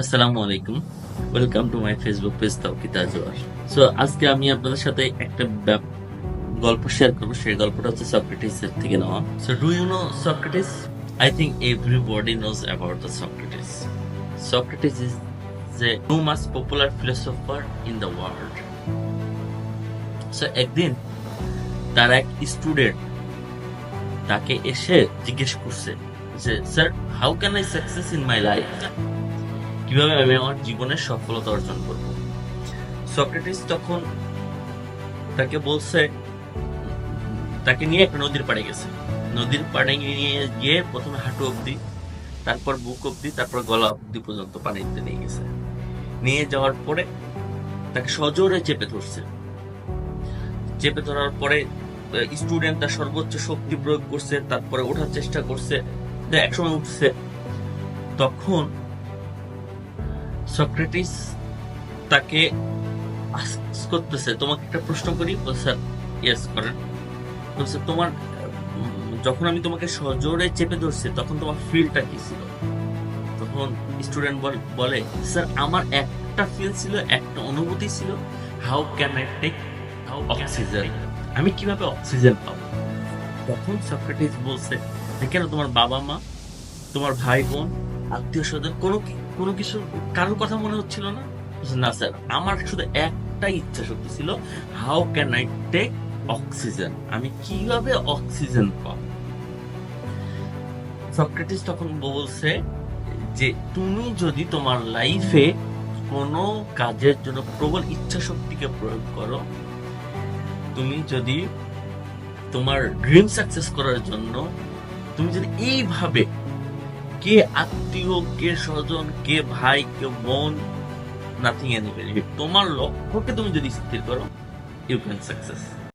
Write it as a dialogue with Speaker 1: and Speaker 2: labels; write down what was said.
Speaker 1: আসসালামু আলাইকুম। Welcome to my Facebook page Taukit Azwar so আজকে আমি আপনাদের সাথে একটা গল্প শেয়ার করব। সেই গল্পটা হচ্ছে সক্রেটিস এর থেকে নেওয়া। So do you know Socrates I think everybody knows about the Socrates Socrates is the two most popular philosopher in the world. So, একদিন তার এক স্টুডেন্ট তাকে এসে জিজ্ঞেস করছে যে sir how can I success in my life কীভাবে আমি আমার জীবনে সফলতা অর্জন করব? সক্রেটিস তখন তাকে বলছে, তাকে নিয়ে একটা নদীর পাড়ে গেছে। নদীর পাড়ে নিয়ে গিয়ে প্রথমে হাঁটু অবধি, তারপর বুক অবধি, তারপর গলা অবধি পর্যন্ত পানিতে নিয়ে গেছে। নিয়ে যাওয়ার পরে তাকে সজোরে চেপে ধরছে। চেপে ধরার পরে স্টুডেন্ট তার সর্বোচ্চ শক্তি প্রয়োগ করছে, তারপরে ওঠার চেষ্টা করছে। একসময় উঠছে। তখন সক্রেটিস তাকে করতেছে। তোমাকে একটা প্রশ্ন করি? স্যার ইয়েস করেন। বলছে তোমার যখন আমি তোমাকে সজোরে চেপে ধরছি তখন তোমার ফিলটা কি ছিল? তখন স্টুডেন্ট বলে স্যার আমার একটা ফিল ছিল একটা অনুভূতি ছিল। How can I take how oxygen আমি কীভাবে অক্সিজেন পাবো? তখন সক্রেটিস বলছে কেন তোমার বাবা মা তোমার ভাই বোন আত্মীয় স্বজন কোনো কি- কোনো কিছু কারোর কথা মনে হচ্ছিল না? না স্যার আমার শুধু একটাই ইচ্ছা শক্তি ছিল how can I take oxygen আমি কীভাবে অক্সিজেন পাবো? সক্রেটিস তখন বলছে যে, তুমি যদি তোমার লাইফে কোনো কাজের জন্য প্রবল ইচ্ছা শক্তিকে প্রয়োগ করো, তুমি যদি তোমার ড্রিম সাকসেস করার জন্য, তুমি যদি এইভাবে কে আত্মীয়, কে স্বজন, কে ভাই, কে বোন নাথিং এনি তোমার লক্ষ্যকে তুমি যদি স্থির করো ইউ ক্যান সাকসেস